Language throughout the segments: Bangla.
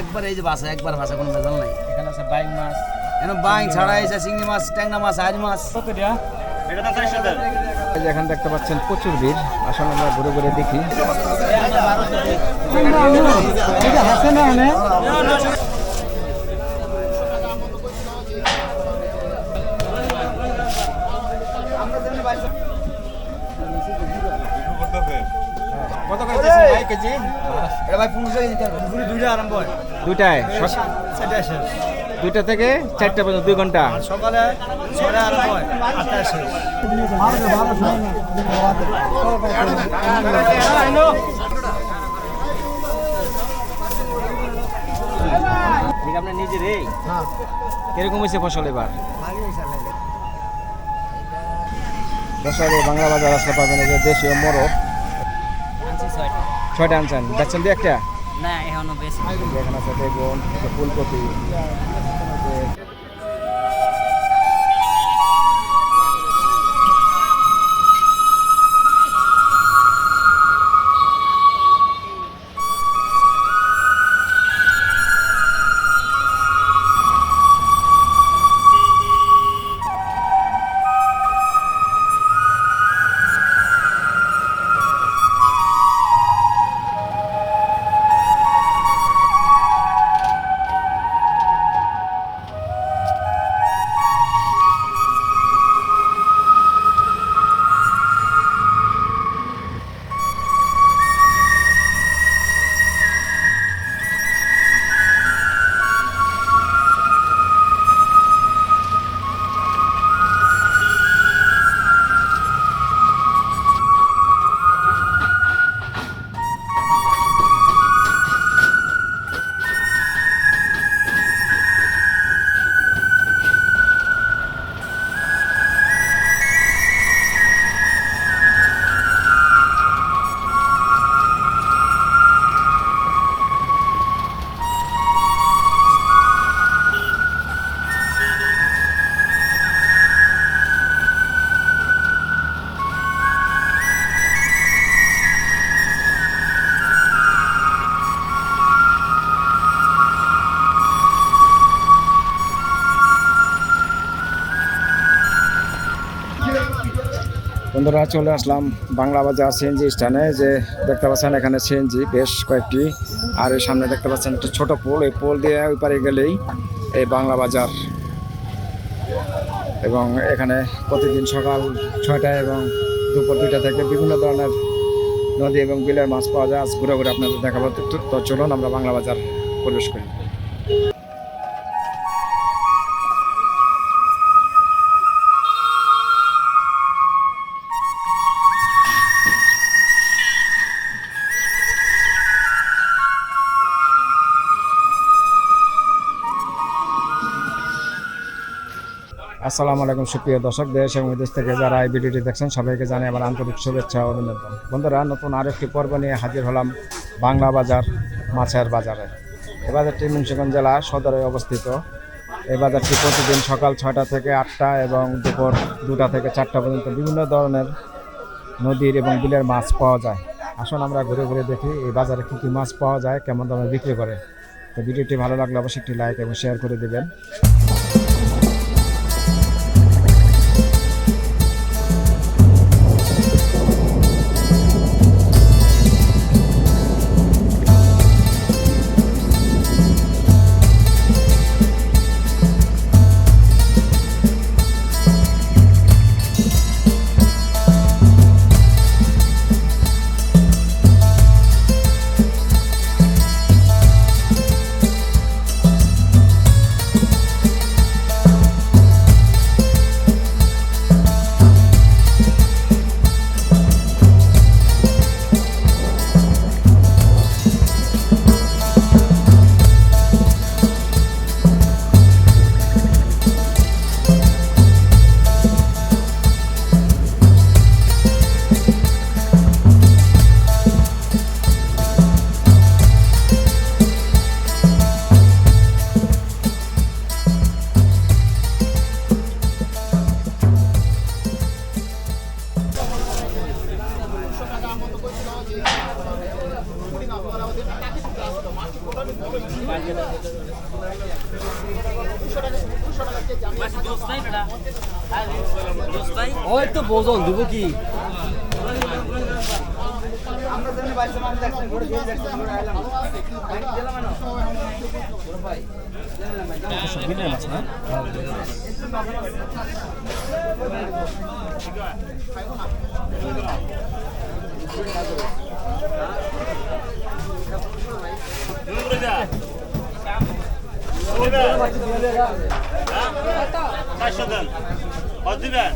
একবার এই যে বাসা একবার বাসা কোনো ভেজাল নাই। এখানে আছে বাইক মাছ এখন বাইং ছাড়া এসে চিংড়ি মাছ ট্যাংরা মাছ আজ মাছ। কত দিয়া এই এখানে দেখতে পাচ্ছেন প্রচুর ভিড়। আসলে আমরা ঘুরে ঘুরে দেখি। কত করে ভাই কেজি? এটা ভাই পনেরোশো কেজি দুইটা আরম্ভ হয়। দুইটায়? সক- দুইটা থেকে চারটা পর্যন্ত দুই ঘণ্টা? আর সকালে হয় আটটায় আপনার নিজেরই কীরকম হয়েছে ফসল এবার? বাংলা বাজার আসলে পাবেন দেশীয় মোরগ। ছয়টা। আনছেন। বেচছেন দিয়ে একটা? না এখনও বেশি। এখানে আছে বেগুন ফুলকপি। বন্ধুরা, চলে আসলাম বাংলা বাজার সিএনজি স্ট্যান্ডে যে দেখতে পাচ্ছেন, এখানে সিএনজি বেশ কয়েকটি, আর এই সামনে দেখতে পাচ্ছেন একটা ছোট পোল। এই পোল দিয়ে ওই পারে গেলেই এই বাংলা বাজার। এবং এখানে প্রতিদিন সকাল ছয়টায় এবং দুপুর দুইটা থেকে বিভিন্ন ধরনের নদী এবং বিলের মাছ পাওয়া যায়। আজ ঘুরে ঘুরে আপনাদের দেখাবো। তো- চলুন আমরা বাংলা বাজার প্রবেশ করি। আসসালামু আলাইকুম, সুপ্রিয় দর্শক, দেশ এবং বিদেশ থেকে যারা এই ভিডিওটি দেখছেন, সবাইকে জানাই আমার আন্তরিক শুভেচ্ছা অভিনন্দন। বন্ধুরা, নতুন আরেকটি পর্ব নিয়ে হাজির হলাম বাংলা বাজার, মাছের বাজারে। এই বাজারটি মুন্সিগঞ্জ জেলা সদরে অবস্থিত। এই বাজারটি প্রতিদিন সকাল ছয়টা থেকে আটটা এবং দুপুর দুটা থেকে চারটা পর্যন্ত বিভিন্ন ধরনের নদীর এবং বিলের মাছ পাওয়া যায়। আসুন আমরা ঘুরে ঘুরে দেখি এই বাজারে কী কী মাছ পাওয়া যায়, কেমন দামে বিক্রি করে। তো ভিডিওটি ভালো লাগলে অবশ্যই একটি লাইক এবং শেয়ার করে দেবেন। চারশো দেন কত দিবেন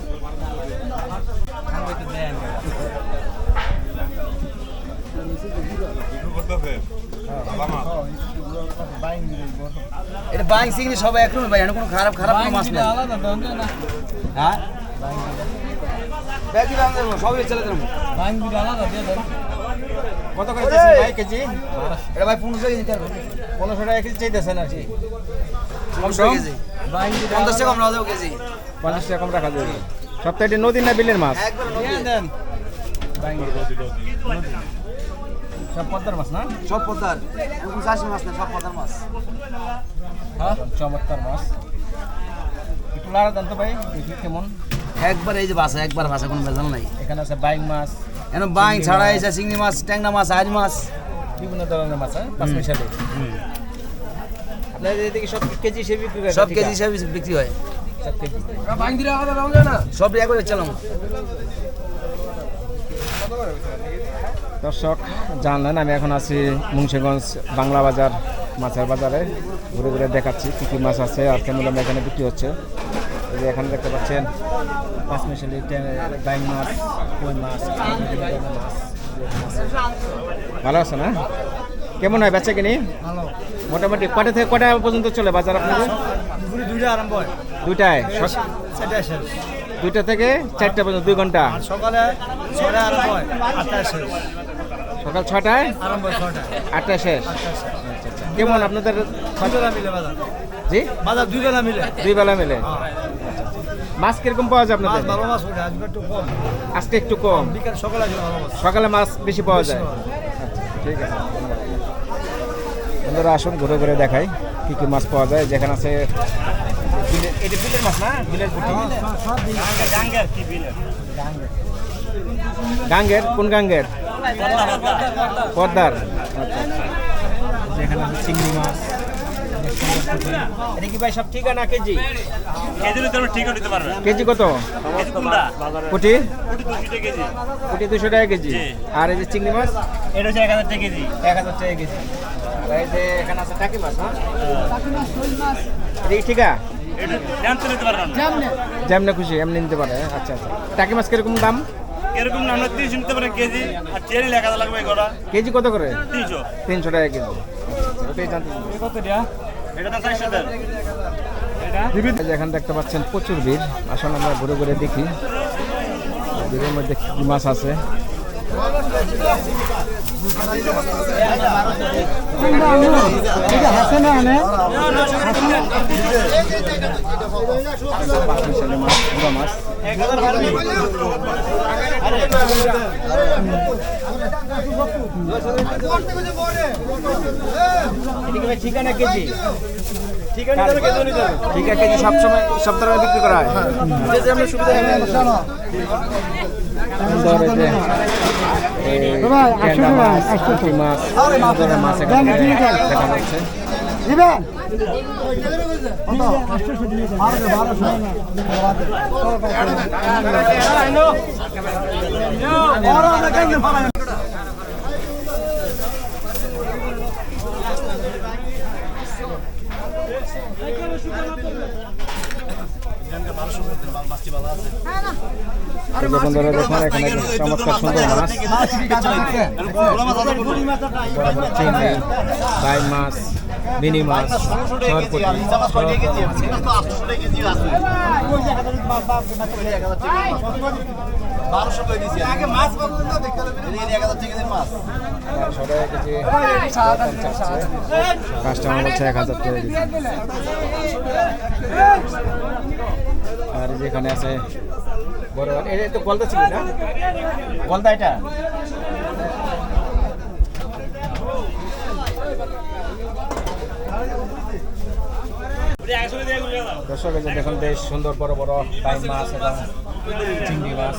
এটা বাইং সিংড়ি সবাই একরকম ভাই এখানে কোনো খারাপ খারাপ কোনো মাছ নাই। আলাদা না। হ্যাঁ? ব্যাগি দেবো সবই ছেলে দেবো বিল কত করে ভাই কেজি? এটা ভাই পনেরোশো কেজি নিতে পারবে পনেরোশো টাকা কেজি চাইতেছেন আর কি। পনেরোশো কেজি। বিল পঞ্চাশ টাকা আমরা দেবো কেজি। পঞ্চাশ টাকা কম রাখা যাবে। সপ্তাহে নদী না বিলের মাছ? একবার দিয়ে দেন। বাইং সব পদ্মার মাছ না? সব পদ্মার। চাষি মাছ না সব পদ্মার মাছ। হ্যাঁ চমৎকার মাছ। একটু লাড়া দেন তো ভাই দেখি কেমন। একবার এই যে বাসা একবার ভাষা কোনো ভেজাল নাই। এখানে আছে বাইং মাছ এখন বাইং ছাড়া এসে চিংড়ি মাছ ট্যাংরা মাছ আজ মাছ। বিভিন্ন ধরনের মাছ হ্যাঁ? পাঁচ আপনাদের এদিকে সব কেজি হিসেবে বিক্রি করে সব কেজি হিসাবে বিক্রি হয়। সব কেজি। সব একবার চালাম। দর্শক জানলেন আমি এখন আছি মুন্সিগঞ্জ বাংলা বাজার মাছের বাজারে। ঘুরে ঘুরে দেখাচ্ছি কী কী মাছ আছে আর কেমন এখানে বিক্রি হচ্ছে। যে এখানে দেখতে পাচ্ছেন পাঁচ মিশালি বাইং মাছ কই মাছ ভালো আছে না? কেমন হয় বেচা কিনি? ভালো। মোটামুটি কটা থেকে কটা পর্যন্ত চলে বাজার আপনাদের? দুইটা আরম্ভ হয়। দুইটায়? দুইটা থেকে চারটা পর্যন্ত দুই ঘণ্টা? সকালে ছটা আরম্ভ হয় আটটায় শেষ। সকাল ছটায় আরম্ভ ছটায় আটটায় শেষ? আচ্ছা আচ্ছা। কেমন আপনাদের? মিলে বাজার। জি? বাজার দুই বেলা মিলে। দুই বেলা মিলে। হ্যাঁ। মাছ কীরকম পাওয়া যায় আপনাদের? ভালো মাছ ওঠে আজকে একটু কম। আজকে একটু কম? বিকাল সকালে ভালো মাছ। সকালে মাছ বেশি পাওয়া যায়। আচ্ছা ঠিক আছে। বন্ধুরা আসুন ঘুরে ঘুরে দেখাই কি কি মাছ পাওয়া যায়। যেখানে আছে এটা বিলের মাছ না? বিলের পুঁটি? ডাঙ্গের কি বিলের? গাঙ্গের? কোন গাঙ্গের? পদ্মার। আচ্ছা এখানে আছে চিংড়ি মাছ এটা কি ভাই সব ঠিকানা কেজি? কেজি নিতে পারবে ঠিকও নিতে পারবে। কেজি কত? কোটি? দুশো কেজি। পুঁটি দুশো টাকা কেজি। আর এই যে চিংড়ি মাছ? এটা হচ্ছে এক হাজার টাকা কেজি। এক হাজার টাকা কেজি। আর এই যে এখানে আছে টাকি মাছ হ্যাঁ? ঠিকা? যেমনি খুশি এমনি নিতে পারে আচ্ছা আচ্ছা। টাকি মাছ কীরকম দাম? এরকম না আমরা তিনশো নিতে পারেন কেজি আর চেরি লেখা লাগবে করা কেজি কত করে? তিনশো। তিনশো টাকা কেজি। ওটাই জানতে কত দিয়া এখানে দেখতে পাচ্ছেন প্রচুর ভিড়। আসলে আমরা ঘুরে ঘুরে দেখি। ভিড়ের মধ্যে কি মাছ আছে? এদিকে ভাই ঠিকানা কেজি ঠিকানা ঠিকা কেজি সবসময় সব ধরনের বিক্রি করা হয় সুবিধা সুন্দর এই যে এই বন্ধুরা দেখুন এখানে চমৎকার সুন্দর মাছ। চিংড়ি বাই মাছ মিনি মাছ সরপুটি। বারোশো কাস্টমার হচ্ছে এক হাজার টাকা আর এই যে এখানে আছে বড় এটা গলদা ছিল না? গলদা এটা? দর্শক দেখুন, বেশ সুন্দর বড় বড় টাইম মাছ এবং চিংড়ি মাছ।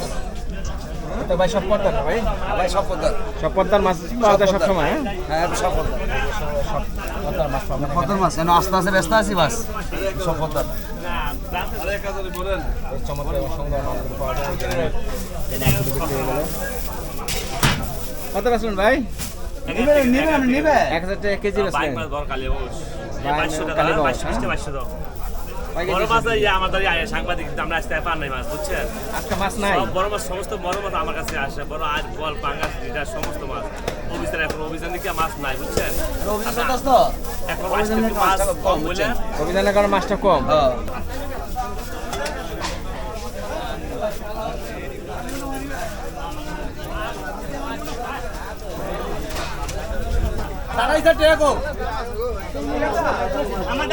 তো ভাই সব পদ্মার না ভাই? ভাই সব পদ্মার। সব পদ্মার মাছ পাওয়া যায় সব সময় হ্যাঁ? হ্যাঁ সব পদ্মার। পদ্মার মাছ আস্তে আস্তে ব্যস্ত আছি সব পদ্মার। কত ভাই? এক হাজার টাকা কেজি বেচলেন বড় মাছ এই আমার সাংবাদিক আমরা আসতে পার নাই মাছ বুঝছেন? আজকে মাছ নাই। বড় মাছ সমস্ত বড় মাছ আমার কাছে আসে বড় আর বল পাঙ্গাস যেটা সমস্ত মাছ। অভিযান এখন অভিযান দিকে মাছ নাই বুঝছেন? এখন মাছ কম অভিযানের কারণে মাছটা কম। হ্যাঁ।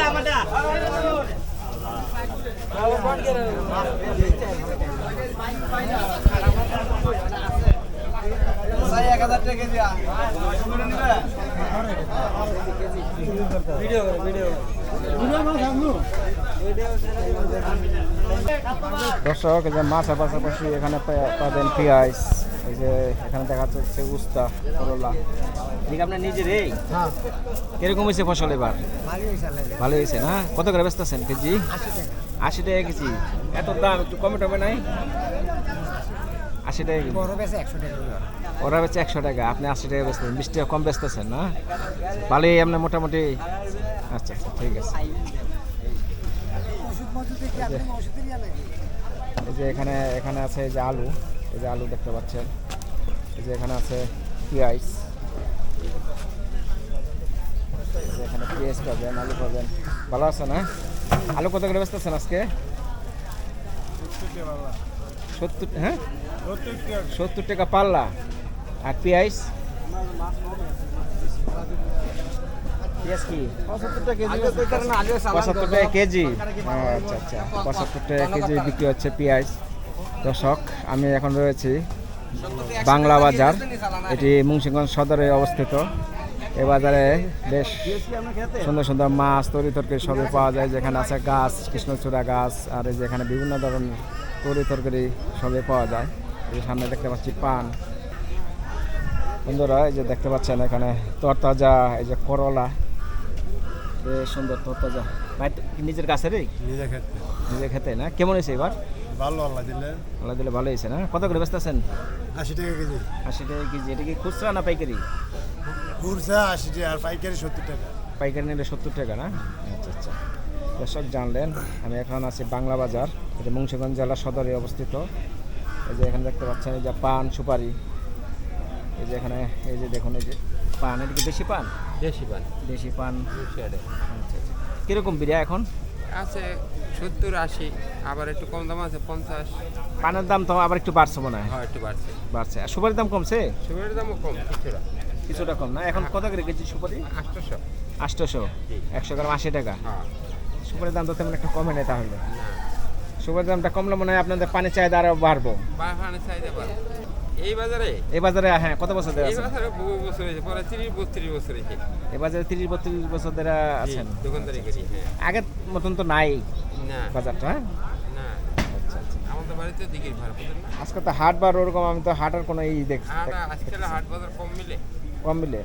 টাকা। এক হাজার টাকা কেজি নিবে দর্শক এই যে মাছের পাশাপাশি এখানে পাবেন পেঁয়াজ এই যে এখানে দেখা যাচ্ছে উস্তা করলা। ঠিক আপনার নিজেরই কীরকম হয়েছে ফসল এবার? ভালো হয়েছে না? কত করে ব্যস্ত আছেন কেজি আশি টাকা কেজি। এত দাম একটু কমে টমে নাই? আশি টাকা কেজি। ওরা বেচে একশো টাকা আপনি আশি টাকা বেচতেছেন বিশ টাকা কম বেচতেছেন না? ভালোই আপনার মোটামুটি আচ্ছা আচ্ছা ঠিক আছে। এই যে এখানে এখানে আছে এই যে আলু এই যে আলু দেখতে পাচ্ছেন। এই যে এখানে আছে পেঁয়াজ। এখানে পেঁয়াজ পাবেন আলু পাবেন ভালো আছে না? আলু কত করে বেচতেছেন আজকে? সত্তর হ্যাঁ? সত্তর টাকা পাল্লা। আর পেঁয়াজ? পঁচাত্তর টাকা কেজি। আচ্ছা আচ্ছা। পঁচাত্তর টাকা কেজি বিক্রি হচ্ছে পেঁয়াজ। দর্শক আমি এখন রয়েছি বাংলা বাজার। এটি মুন্সিগঞ্জ সদরে অবস্থিত। এ বাজারে বেশ সুন্দর সুন্দর মাছ তরি তরকারি সবই পাওয়া যায়। যেখানে আছে গাছ কৃষ্ণচূড়া গাছ আর এই যে এখানে বিভিন্ন ধরনের তরি তরকারি সবই পাওয়া যায়। এই সামনে দেখতে পাচ্ছি পান। বন্ধুরা এই যে দেখতে পাচ্ছেন এখানে তরতাজা এই যে করলা। বেশ সুন্দর তরতাজা। ভাই নিজের গাছের নিজে খেতে নিজে খেতে না? কেমন হয়েছে এবার? ভালো আল্লাহ দিলে। আল্লাহ দিলে ভালো হয়েছে না? কত করে বেচতেছেন? আশি টাকা কেজি। আশি টাকা কেজি। এটা কি খুচরা না পাইকারি? খুরসা আশি টাকা আর পাইকারি সত্তর টাকা। পাইকারি নিলে সত্তর টাকা না? আচ্ছা আচ্ছা। দর্শক জানলেন আমি এখন আছি বাংলা বাজার এটা মুন্সিগঞ্জ জেলা সদরে অবস্থিত। এই যে এখানে দেখতে পাচ্ছেন এই যে পান সুপারি। এই যে এখানে এই যে দেখুন এই যে পান এটা কি দেশি পান? দেশি পান। দেশি পান। আচ্ছা আচ্ছা। কীরকম বিরিয়া এখন? আছে সত্তর আশি আবার একটু কম দাম আছে পঞ্চাশ। পানের দাম তো আবার একটু বাড়ছে মনে হয়। হয় একটু বাড়ছে। বাড়ছে। আর সুপারির দাম কমছে? সুপারির দামও কম কিছুটা। কিছুটা কম না? এখন কত করে কেজি সুপারি? আটশোশো। আটশোশো? একশো গ্রাম আশি টাকা? হ্যাঁ। সুপারির দাম তো তেমন একটা কমে নেই তাহলে। সুপারির দামটা কমলে মনে হয় আপনাদের পানির চাহিদা আরও বাড়বো। পারো এই বাজারে? এই বাজারে হ্যাঁ কত বছর ধরে এই বাজারে বহু বছর হয়েছে পরে তিরিশ বত্রিশ বছর হয়েছে। এই বাজারে তিরিশ বত্রিশ বছর ধরে আছেন? দোকানদারি করি হ্যাঁ। আগের মতন তো নাই না। বাজারটা হ্যাঁ? না। আচ্ছা আচ্ছা। আমাদের বাড়িতে দিকে ভাড়া আজকে তো হাট বার ওরকম আমি তো হাটের কোনো ই দেখ হাট আজকাল হাট বাজার কম মিলে। কম মিলে?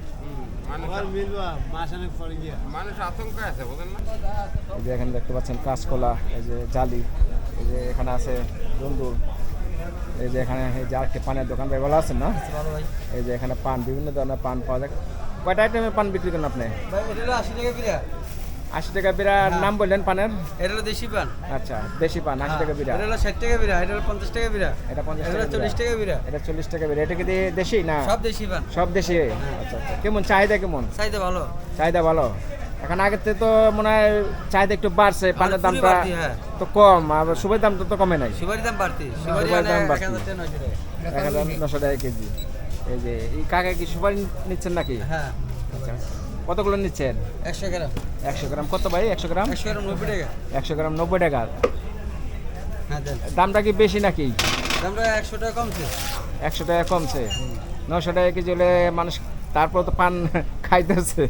এই যে এখানে দেখতে পাচ্ছেন কাঁচকলা, এই যে জালি, এই যে এখানে আছে বন্ধুর এই যে এখানে এই যে আরেকটি পানের দোকান, ভাই ভালো আছেন না? এই যে এখানে পান, বিভিন্ন ধরনের পান পাওয়া যায়। কয়টা আইটেমের পান বিক্রি করেন আপনি? আশি টাকা বিরা টাকা বিরার নাম বললেন পানের? এটা হলো দেশি পান। আচ্ছা দেশি পান আশি টাকা বিরা এটা হলো ষাট টাকা বিরা এটা হলো পঞ্চাশ টাকা বিরা এটা পঞ্চাশ এটা চল্লিশ টাকা বিরা এটা চল্লিশ টাকা বিরা এটা কি দেশি না? সব দেশি পান। সব দেশি? আচ্ছা আচ্ছা। কেমন চাহিদা কেমন? চাইতে ভালো। চাহিদা ভালো। এখন আগের থেকে তো মনে হয় চাহিদা একটু বাড়ছে পানের দামটা হ্যাঁ। তো কম আর সুবের দামটা তো কমে নাই। সুপারির দাম বাড়তি। সুপারি দাম বাড়তি। এক হাজার নশো টাকা। কেজি। এই যে এই কাকা কি সুপারি নিচ্ছেন নাকি? হ্যাঁ। আচ্ছা কতগুলো নিচ্ছেন? একশো গ্রাম। একশো গ্রাম। কত ভাই? একশো গ্রাম? একশো গ্রাম নব্বই টাকা। একশো গ্রাম নব্বই টাকা। হ্যাঁ দামটা কি বেশি নাকি? দামটা একশো টাকা কমছে। একশো টাকা কমছে। নশো টাকা কেজি হলে মানুষ তারপর তো পান খাইতেছে।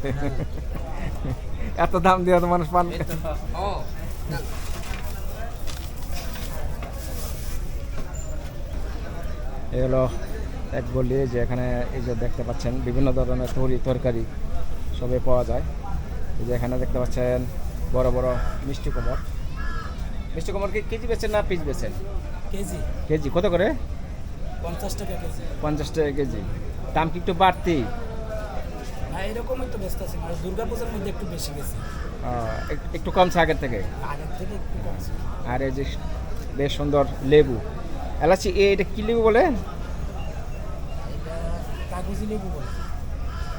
এত দাম দিয়ে তো মানুষ পান এই হলো এক গলি যে এখানে এই যে দেখতে পাচ্ছেন বিভিন্ন ধরনের তরি তরকারি। সবই পাওয়া যায়। এই যে এখানে দেখতে পাচ্ছেন বড় বড় মিষ্টি কুমড়। মিষ্টি কুমড় কি কেজি বেচেন না পিস বেচেন? কেজি। কেজি কত করে? পঞ্চাশ টাকা কেজি। পঞ্চাশ টাকা কেজি। দাম কি একটু বাড়তি? এরকমই তো ব্যস্ত আছে। মানে দুর্গা পূজার মধ্যে একটু বেশি গেছে। একটু কমছে আগের থেকে? আগের থেকে একটু কমছে আর এই যে বেশ সুন্দর লেবু। এলাচি এ এটা কি লেবু বলে? কাগজি লেবু বলে।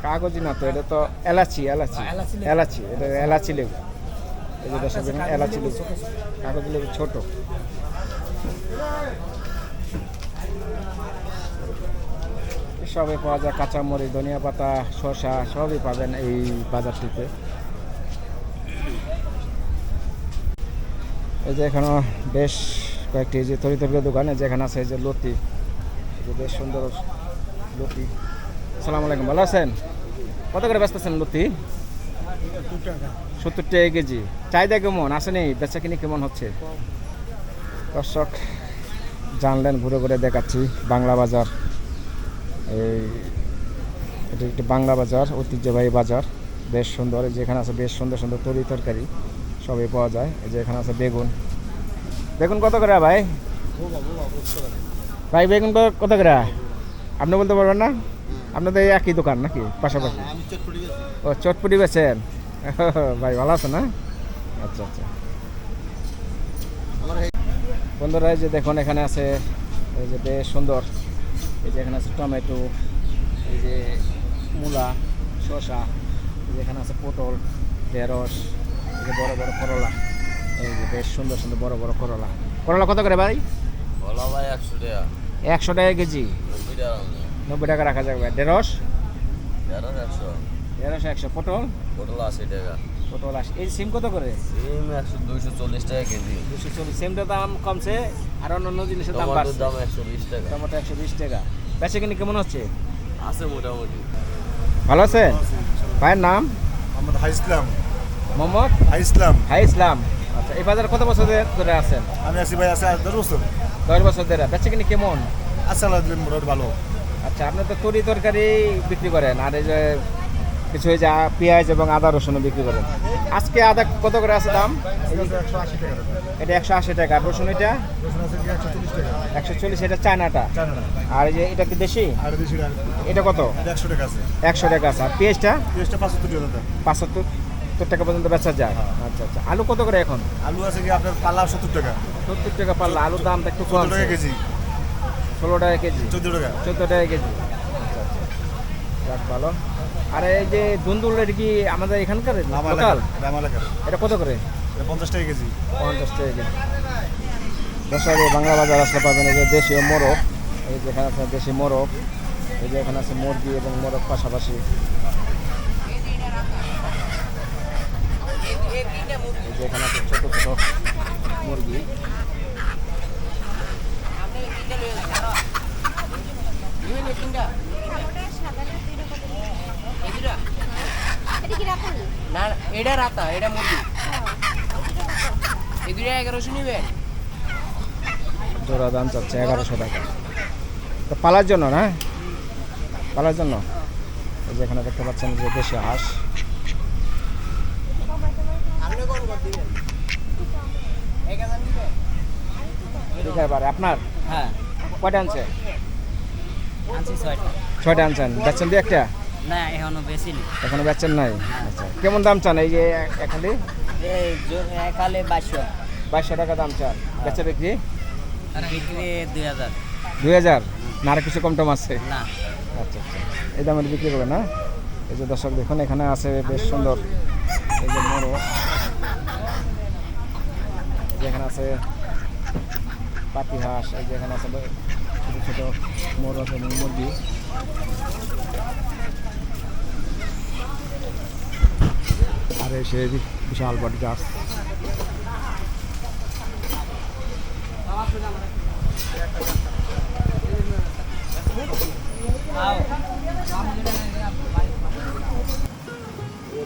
কাগজি না তো এটা তো এলাচি এলাচি। হ্যাঁ, এলাচি এটা এলাচি লেবু। এই যে দর্শক এলাচি লেবু। কাগজি লেবু ছোট। সবই পাওয়া যায় কাঁচামরিচ ধনিয়া পাতা শসা সবই পাবেন এই বাজারটিতে। এই যে এখানে বেশ কয়েকটি যে তরি তরকারি দোকান এই যে এখানে আছে এই যে লতি। যে বেশ সুন্দর লতি। আসসালামু আলাইকুম ভালো আছেন? কত করে ব্যস্ত আছেন লতি? সত্তর টাকা কেজি। চাহিদা কেমন? আসেনি বেচা কিনি কেমন হচ্ছে? দর্শক, জানলেন, ঘুরে ঘুরে দেখাচ্ছি বাংলা বাজার। এই, এটি একটি বাংলা বাজার, ঐতিহ্যবাহী বাজার। বেশ সুন্দর, এই যে আছে বেশ সুন্দর সুন্দর তরি তরকারি, সবই পাওয়া যায়। এই যে এখানে আছে বেগুন। বেগুন কত করে ভাই? ভাই, বেগুন কত করে? আপনি বলতে পারবেন না? আপনাদের একই দোকান নাকি পাশাপাশি? ও চটপুটি বেছেন ভাই ভালো আছে না? আচ্ছা আচ্ছা। বন্ধুরা এই যে দেখুন এখানে আছে এই যে বেশ সুন্দর। এই যে এখানে আছে টমেটো এই যে মূলা শসা এই যে এখানে আছে পটল ঢেঁড়স এই যে বড় বড় করলা। এই যে বেশ সুন্দর সুন্দর বড় বড় করলা। করলা কত করে ভাই? ভাই একশো টাকা। একশো টাকা কেজি। নব্বই টাকা রাখা যাবে ঢেঁড়স? তেরো একশো। ঢেঁড়স একশো। পটল? পটল আশি টাকা। পটল আশি। এই সিম কত করে? সিম একশো দুইশো চল্লিশ টাকা কেজি। দুশো চল্লিশ। সিমটার দাম কমছে আর অন্যান্য জিনিসের দাম বাড়ছে। দাম একশো বিশ টাকা। টমেটো একশো বিশ টাকা। বেচে কিনি কেমন হচ্ছে? আছে মোটামুটি। ভালো আছে? ভাইয়ের নাম? মোহাম্মদ হাই ইসলাম। মোহাম্মদ? হাই ইসলাম। হাই ইসলাম। আচ্ছা এই বাজারে কত বছর ধরে- আছেন? আমি আছি ভাই আছে দশ বছর। দশ বছর ধরে। বেচে কিনি কেমন? আচ্ছা ভালো। আচ্ছা আপনি তো তরি তরকারি বিক্রি করেন আর এই যে কিছু এই যে পেঁয়াজ এবং আদা রসুনও বিক্রি করেন। আজকে আদা কত করে আছে দাম? এটা একশো আশি টাকা আর রসুন এটা? রসুন একশো চল্লিশ এটা চায়নাটা। আর এই যে এটা কি দেশি? এটা কত? একশো টাকা আছে। একশো টাকা আছে আর পেঁয়াজটা? পেঁয়াজটা পাঁচশো টাকা পাঁচাত্তর। সত্তর টাকা পর্যন্ত বেচা যায়। আচ্ছা আচ্ছা। আলু কত করে এখন? আলু আছে কি আপনার পাল্লা সত্তর টাকা। সত্তর টাকা পাল্লা। আলুর দামটা একটু কম টাকা কেজি। ষোলো টাকা কেজি। চোদ্দ টাকা। চোদ্দ টাকা কেজি। যাক ভালো। আর এই যে দুন্দুল এটা কি আমাদের এখানকার? লোকাল? এটা কত করে? পঞ্চাশ টাকা কেজি। পঞ্চাশ টাকা কেজি। দশটার এই বাংলা বাজার আসলে পাবেন এই যে দেশীয় মোরগ। এই যে এখানে আছে দেশি মোরগ। এই যে এখানে আছে মুরগি এবং মোরগ পাশাপাশি। এই যে এখানে আছে ছোট ছোট মুরগি। না এটা রাতা এটা মুরগি এই দুইটা এগারোশো নিবেন। জোড়া দাম চাচ্ছে এগারোশো টাকা তো পালার জন্য না? পালার জন্য। এই যে এখানে দেখতে পাচ্ছেন যে দেশি হাঁস। আপনার হ্যাঁ কয়টা আনছেন আনছি ছয়টা। ছয়টা আনছেন? বেচছেন দিয়ে একটা? না এখনও বেশি নেই এখনও বেচছেন নাই? আচ্ছা কেমন দাম চান এই যে এখানে এই একালে বাইশশো। বাইশশো টাকা দাম চান। বেচা বিক্রি? বিক্রি দুই হাজার। দুই হাজার? না আর কিছু কম টম আছে? না। আচ্ছা আচ্ছা। এই দামের বিক্রি করবে না? এই যে দর্শক দেখুন এখানে আছে বেশ সুন্দর। এই যে মোরগ। এখানে আছে পাতি হাঁস এই যে এখানে আছে ছোটো মোরগ এবং মুরগি আর এই সে বিশাল বট গাছ।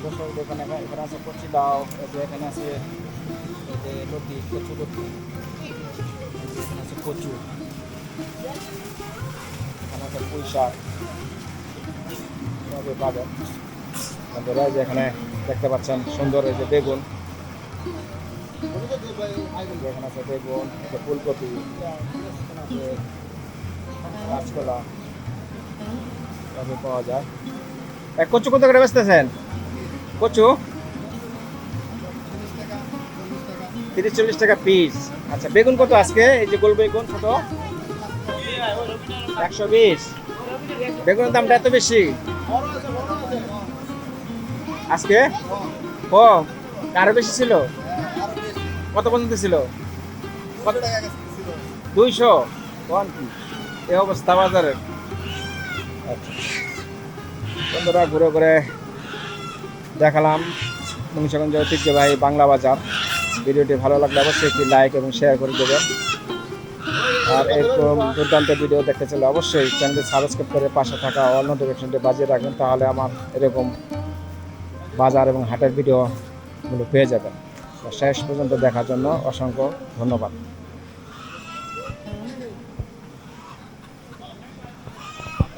দর্শক দেখুন এখানে এখানে আছে কচি লাউ এখানে আছে লতি কচু লতি এখানে আছে কচু। শাক। এভাবে পাবেন বন্ধুরা এই যে এখানে দেখতে পাচ্ছেন সুন্দর এই যে বেগুন। এখানে আছে বেগুন ফুলকপি কাঁচকলা এভাবে পাওয়া যায়। এক কচু কত করে বেচতেছেন? কচু? তিরিশ চল্লিশ টাকা পিস আচ্ছা বেগুন কত আজকে? এই যে গোল বেগুন কত একশো বিশ। বেগুনের দামটা এত বেশি? আজকে? কম আরও বেশি ছিল? কত পর্যন্ত ছিল? দুইশো। এই অবস্থা বাজারের বন্ধুরা, ঘুরে ঘুরে দেখালাম মুন্সিগঞ্জ ঐতিহ্যবাহী বাংলা বাজার। ভিডিওটি ভালো লাগলে অবশ্যই একটি লাইক এবং শেয়ার করে দেবেন। আর এরকম দুর্দান্ত ভিডিও দেখতে চাইলে অবশ্যই চ্যানেলটি সাবস্ক্রাইব করে পাশে থাকা অল নোটিফিকেশনটি বাজিয়ে রাখবেন, তাহলে আমার এরকম বাজার এবং হাটের ভিডিওগুলো পেয়ে যাবেন। শেষ পর্যন্ত দেখার জন্য অসংখ্য ধন্যবাদ।